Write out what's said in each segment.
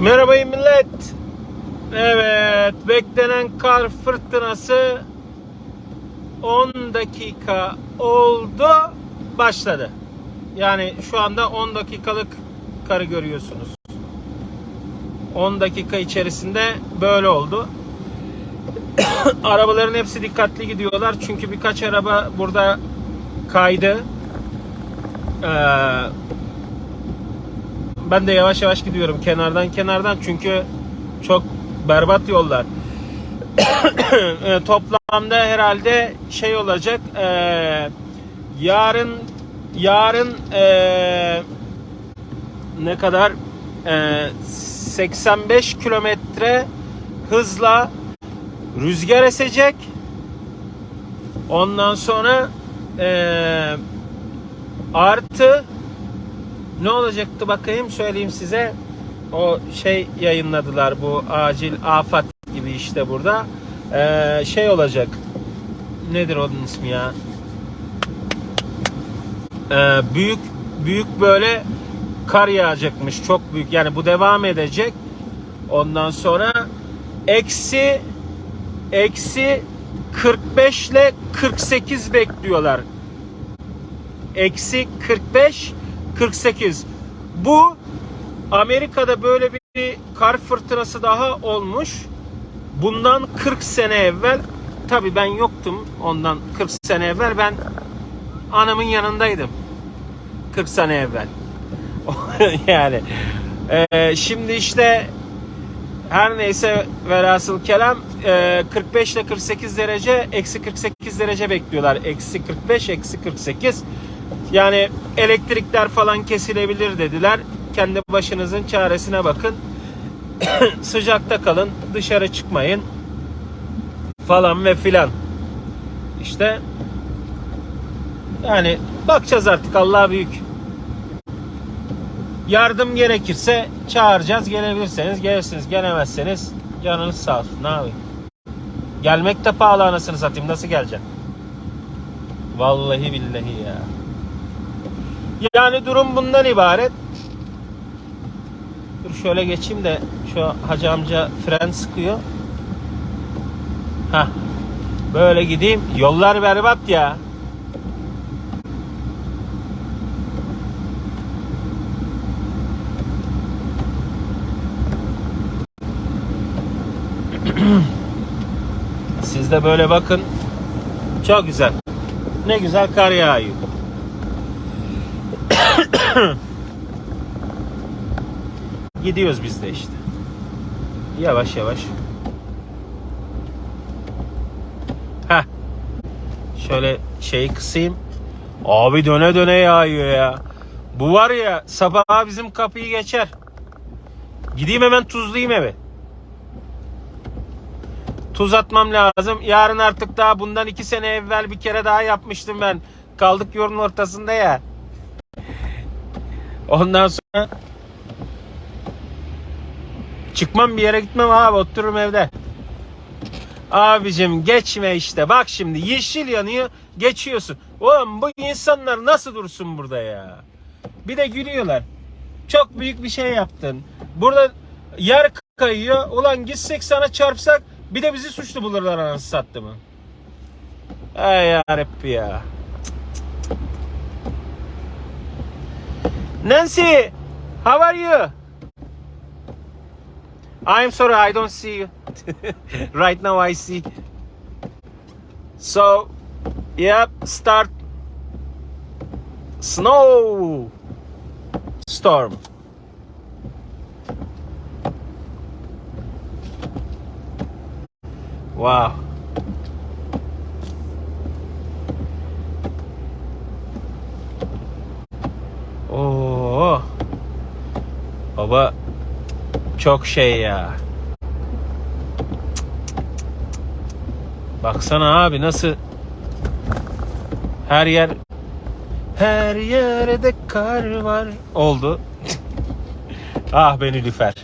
Merhaba millet. Evet, beklenen kar fırtınası 10 dakika oldu, başladı. Yani şu anda 10 dakikalık karı görüyorsunuz. 10 dakika içerisinde böyle oldu. Arabaların hepsi dikkatli gidiyorlar çünkü birkaç araba burada kaydı. Ee, ben de yavaş yavaş gidiyorum kenardan kenardan çünkü çok berbat yollar. E, Toplamda herhalde şey olacak. e, yarın yarın e, ne kadar E, 85 kilometre hızla rüzgar esecek. Ondan sonra e, artı ne olacaktı bakayım söyleyeyim size. O şey yayınladılar bu acil afet gibi işte burada. Ee, şey olacak. Nedir onun ismi ya? Ee, büyük büyük böyle kar yağacakmış. Çok büyük. Yani bu devam edecek. Ondan sonra eksi eksi 45 ile 48 bekliyorlar. Eksi 45 48. Bu Amerika'da böyle bir kar fırtınası daha olmuş. Bundan 40 sene evvel tabi ben yoktum ondan 40 sene evvel ben anamın yanındaydım. 40 sene evvel. yani e, şimdi işte her neyse velhasıl kelam e, 45 ile 48 derece eksi 48 derece bekliyorlar. Eksi 45 eksi 48 yani elektrikler falan kesilebilir dediler. Kendi başınızın çaresine bakın. Sıcakta kalın, dışarı çıkmayın falan ve filan. İşte yani bakacağız artık Allah büyük. Yardım gerekirse çağıracağız. Gelebilirseniz gelirsiniz. Gelemezseniz canınız sağ olsun. Ne yapayım? Gelmek de pahalı anasını satayım. Nasıl geleceğim? Vallahi billahi ya. Yani durum bundan ibaret. Dur şöyle geçeyim de şu hacı amca fren sıkıyor. Ha. Böyle gideyim. Yollar berbat ya. Siz de böyle bakın. Çok güzel. Ne güzel kar yağıyor. Gidiyoruz biz de işte. Yavaş yavaş. Heh. Şöyle şeyi kısayım. Abi döne döne yağıyor ya. Bu var ya sabah bizim kapıyı geçer. Gideyim hemen tuzlayayım evi. Tuz atmam lazım. Yarın artık daha bundan iki sene evvel bir kere daha yapmıştım ben. Kaldık yolun ortasında ya. Ondan sonra çıkmam bir yere gitmem abi otururum evde. Abicim geçme işte bak şimdi yeşil yanıyor geçiyorsun. Oğlum bu insanlar nasıl dursun burada ya? Bir de gülüyorlar. Çok büyük bir şey yaptın. Burada yer kayıyor. Ulan gitsek sana çarpsak bir de bizi suçlu bulurlar anasını sattı mı? Ay yarabbi ya. Nancy, how are you? I'm sorry, I don't see you. right now I see. So, yep, start snow storm. Wow. Baba çok şey ya. Baksana abi nasıl her yer her yerde kar var oldu. ah beni Nilüfer.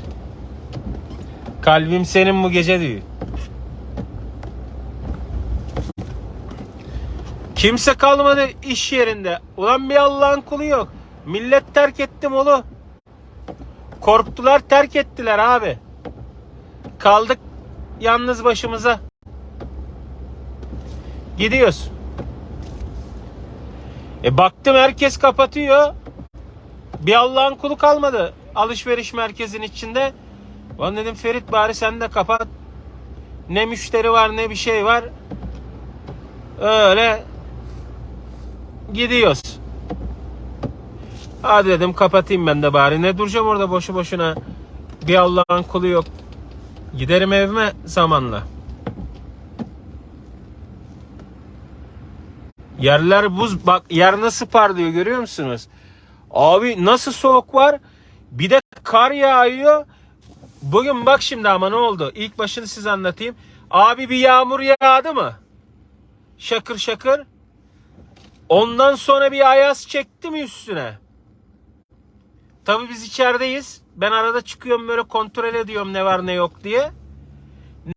Kalbim senin bu gece diyor. Kimse kalmadı iş yerinde. Ulan bir Allah'ın kulu yok. Millet terk ettim oğlu. Korktular terk ettiler abi. Kaldık yalnız başımıza. Gidiyoruz. E baktım herkes kapatıyor. Bir Allah'ın kulu kalmadı alışveriş merkezinin içinde. Ben dedim Ferit bari sen de kapat. Ne müşteri var ne bir şey var. Öyle gidiyoruz. Hadi dedim kapatayım ben de bari. Ne duracağım orada boşu boşuna. Bir Allah'ın kulu yok. Giderim evime zamanla. Yerler buz. Bak yer nasıl parlıyor görüyor musunuz? Abi nasıl soğuk var. Bir de kar yağıyor. Bugün bak şimdi ama ne oldu? İlk başını size anlatayım. Abi bir yağmur yağdı mı? Şakır şakır. Ondan sonra bir ayaz çekti mi üstüne? Tabii biz içerideyiz. Ben arada çıkıyorum böyle kontrol ediyorum ne var ne yok diye.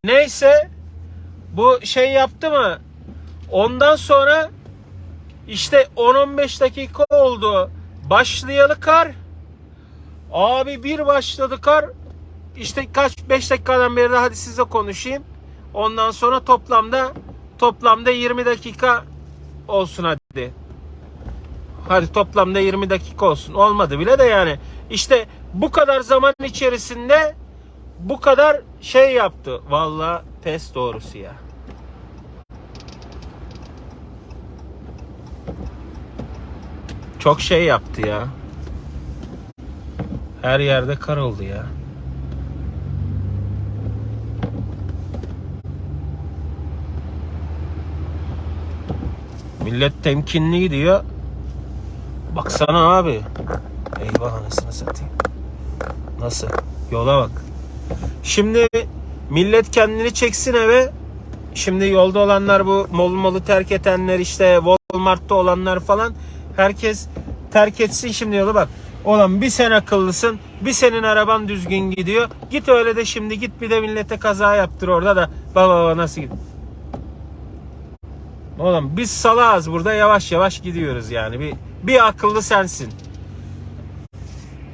Neyse bu şey yaptı mı? Ondan sonra işte 10-15 dakika oldu. Başlayalı kar. Abi bir başladı kar. İşte kaç 5 dakikadan beri de hadi size konuşayım. Ondan sonra toplamda toplamda 20 dakika olsun hadi. Hadi toplamda 20 dakika olsun. Olmadı bile de yani. İşte bu kadar zaman içerisinde bu kadar şey yaptı. Vallahi pes doğrusu ya. Çok şey yaptı ya. Her yerde kar oldu ya. Millet temkinli gidiyor. Baksana abi. Eyvah anasını satayım. Nasıl? Yola bak. Şimdi millet kendini çeksin eve. Şimdi yolda olanlar bu mol molu terk edenler işte Walmart'ta olanlar falan herkes terk etsin şimdi yolu bak. Olan bir sen akıllısın. Bir senin araban düzgün gidiyor. Git öyle de şimdi git bir de millete kaza yaptır orada da. Baba baba nasıl gidiyor? Oğlum biz salağız burada yavaş yavaş gidiyoruz yani. Bir, bir akıllı sensin.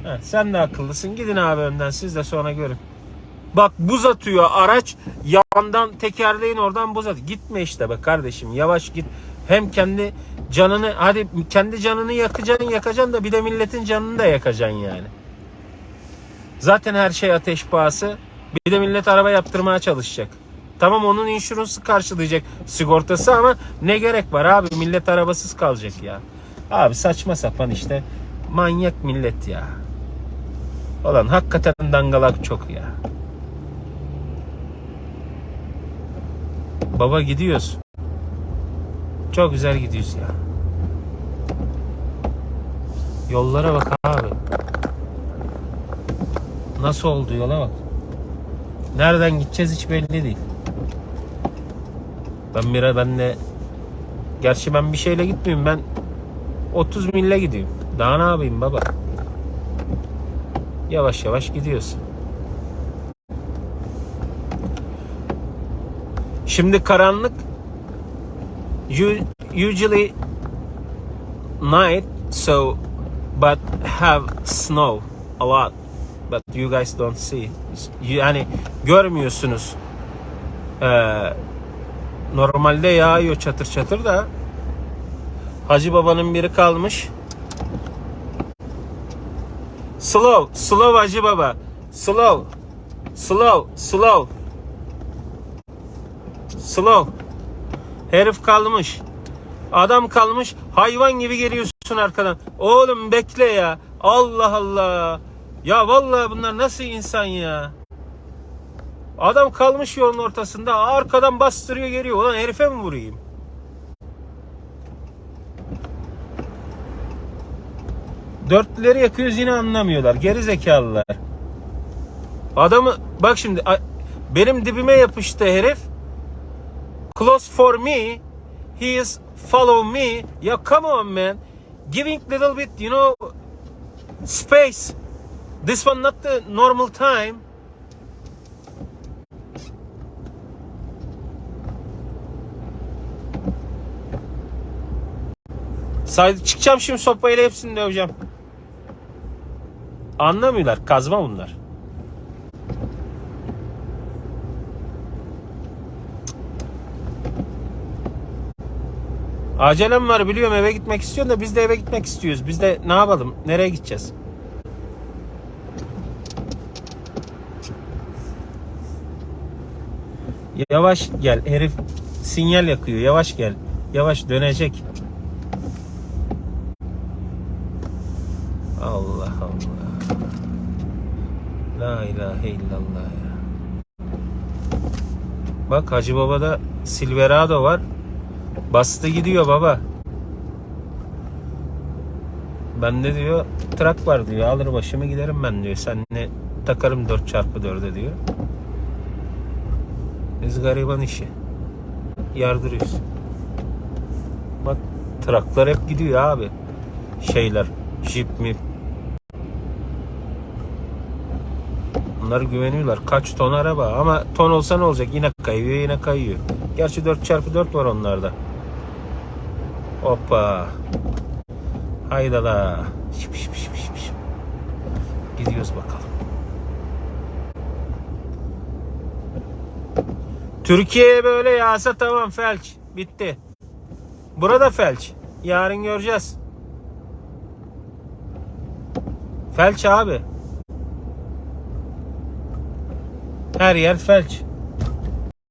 Heh, sen de akıllısın. Gidin abi önden siz de sonra görün. Bak buz atıyor araç yandan tekerleğin oradan buz atıyor. Gitme işte be kardeşim yavaş git. Hem kendi canını hadi kendi canını yakacaksın yakacaksın da bir de milletin canını da yakacaksın yani. Zaten her şey ateş pahası. Bir de millet araba yaptırmaya çalışacak. Tamam onun inşuransı karşılayacak sigortası ama ne gerek var abi millet arabasız kalacak ya. Abi saçma sapan işte manyak millet ya. Olan hakikaten dangalak çok ya. Baba gidiyoruz. Çok güzel gidiyoruz ya. Yollara bak abi. Nasıl oldu yola bak. Nereden gideceğiz hiç belli değil. Ben bir ben de gerçi ben bir şeyle gitmiyorum ben 30 mille gidiyorum. Daha ne yapayım baba? Yavaş yavaş gidiyorsun. Şimdi karanlık usually night so but have snow a lot but you guys don't see yani görmüyorsunuz ee, normalde yağıyor çatır çatır da Hacı babanın biri kalmış. Slow slow Hacı baba. Slow slow slow. Slow. Herif kalmış. Adam kalmış. Hayvan gibi geliyorsun arkadan. Oğlum bekle ya. Allah Allah. Ya vallahi bunlar nasıl insan ya? Adam kalmış yolun ortasında arkadan bastırıyor geliyor. Ulan herife mi vurayım? Dörtleri yakıyoruz yine anlamıyorlar. Geri zekalılar. Adamı bak şimdi benim dibime yapıştı herif. Close for me. He is follow me. Ya come on man. Giving little bit you know space. This one not the normal time. Saydı çıkacağım şimdi sopayla hepsini döveceğim. Anlamıyorlar. Kazma bunlar. Acelem var biliyorum eve gitmek istiyorum da biz de eve gitmek istiyoruz. Biz de ne yapalım? Nereye gideceğiz? Yavaş gel. Herif sinyal yakıyor. Yavaş gel. Yavaş dönecek. Allah Allah. La ilahe illallah ya. Bak Hacı Baba'da Silverado var. Bastı gidiyor baba. Bende diyor trak var diyor. Alır başımı giderim ben diyor. Sen ne takarım 4x4'e diyor. Biz gariban işi. Yardırıyoruz. Bak traklar hep gidiyor abi. Şeyler, jip mi? Bunlar güveniyorlar. Kaç ton araba ama ton olsa ne olacak? Yine kayıyor yine kayıyor. Gerçi 4x4 var onlarda. Hoppa. Haydala. Şip şip şip şip şip. Gidiyoruz bakalım. Türkiye'ye böyle yağsa tamam felç. Bitti. Burada felç. Yarın göreceğiz. Felç abi. Her yer felç.